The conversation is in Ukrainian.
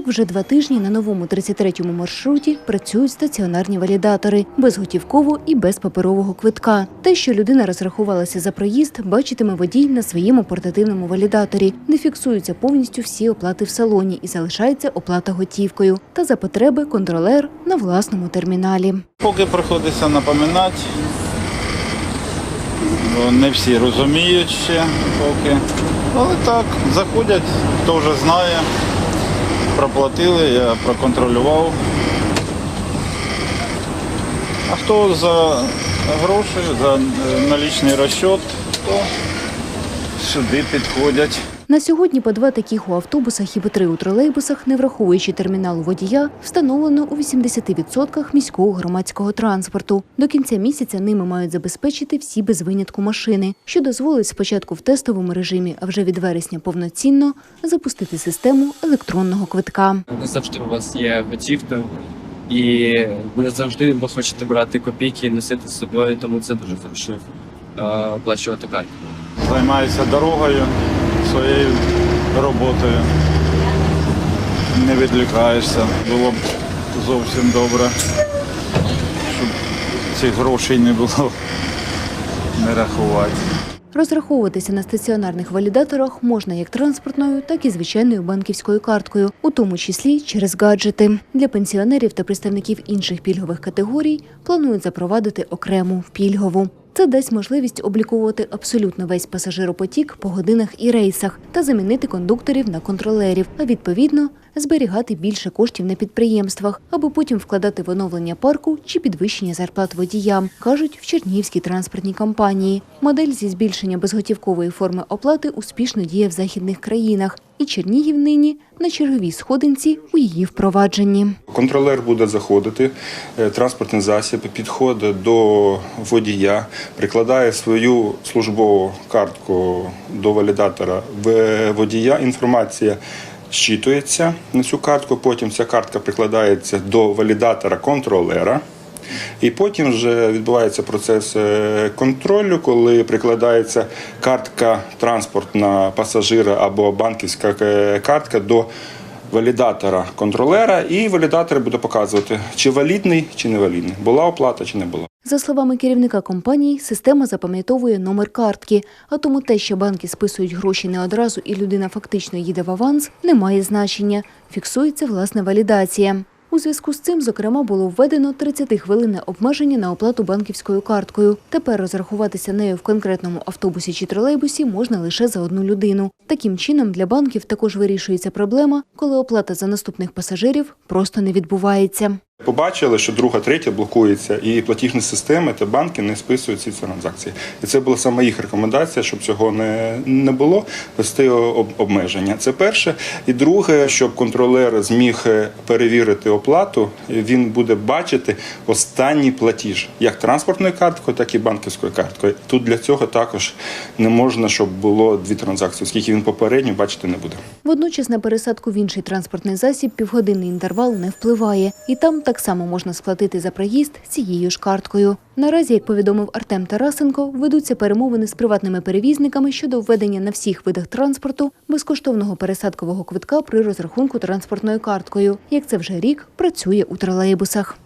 Так вже два тижні на новому 33-му маршруті працюють стаціонарні валідатори безготівково і без паперового квитка. Те, що людина розрахувалася за проїзд, бачитиме водій на своєму портативному валідаторі. Не фіксуються повністю всі оплати в салоні і залишається оплата готівкою. Та за потреби контролер на власному терміналі. Поки приходиться напоминати, бо не всі розуміють ще поки. Але так, заходять, хто вже знає, проплатили, я проконтролював. А хто за гроші, за е, налічний розчет, то сюди підходять. На сьогодні по два таких у автобусах і по три у тролейбусах, не враховуючи терміналу водія, встановлено у 80% міського громадського транспорту. До кінця місяця ними мають забезпечити всі без винятку машини, що дозволить спочатку в тестовому режимі, а вже від вересня повноцінно запустити систему електронного квитка. Не завжди у вас є готівка, і не завжди ви хочете брати копійки і носити з собою, тому це дуже зручно е, оплачувати карткою. Займаюся дорогою, своєю роботою. Не відлікаєшся. Було б зовсім добре, щоб цих грошей не було не рахувати. Розраховуватися на стаціонарних валідаторах можна як транспортною, так і звичайною банківською карткою, у тому числі через гаджети. Для пенсіонерів та представників інших пільгових категорій планують запровадити окрему пільгову. Це дасть можливість обліковувати абсолютно весь пасажиропотік по годинах і рейсах та замінити кондукторів на контролерів, а відповідно зберігати більше коштів на підприємствах, аби потім вкладати в оновлення парку чи підвищення зарплат водіям, кажуть в Чернігівській транспортній компанії. Модель зі збільшення безготівкової форми оплати успішно діє в західних країнах, і Чернігів нині на черговій сходинці у її впровадженні. Контролер буде заходити, е, транспортний засіб підходить до водія, прикладає свою службову картку до валідатора в водія. Інформація щитується на цю картку. Потім ця картка прикладається до валідатора контролера. І потім вже відбувається процес е, контролю, коли прикладається картка транспортна пасажира або банківська е, картка до валідатора контролера, і валідатор буде показувати, чи валідний, чи не валідний, була оплата чи не була. За словами керівника компанії, система запам'ятовує номер картки, а тому те, що банки списують гроші не одразу і людина фактично їде в аванс, не має значення. Фіксується власна валідація. Зв'язку з цим, зокрема, було введено 30-хвилинне обмеження на оплату банківською карткою. Тепер розрахуватися нею в конкретному автобусі чи тролейбусі можна лише за одну людину. Таким чином, для банків також вирішується проблема, коли оплата за наступних пасажирів просто не відбувається. Побачили, що друга, третя блокується, і платіжні системи та банки не списують ці транзакції. І це була саме їх рекомендація, щоб цього не, не було, вести обмеження. Це перше. І друге, щоб контролер зміг е, перевірити оплату, він буде бачити останній платіж як транспортною карткою, так і банківською карткою. Тут для цього також не можна, щоб було дві транзакції, оскільки він попередньо бачити не буде. Водночас на пересадку в інший транспортний засіб півгодинний інтервал не впливає, і там так само можна сплатити за проїзд цією ж карткою. Наразі, як повідомив Артем Тарасенко, ведуться перемовини з приватними перевізниками щодо введення на всіх видах транспорту безкоштовного пересадкового квитка при розрахунку транспортною карткою, як це вже рік працює у тролейбусах.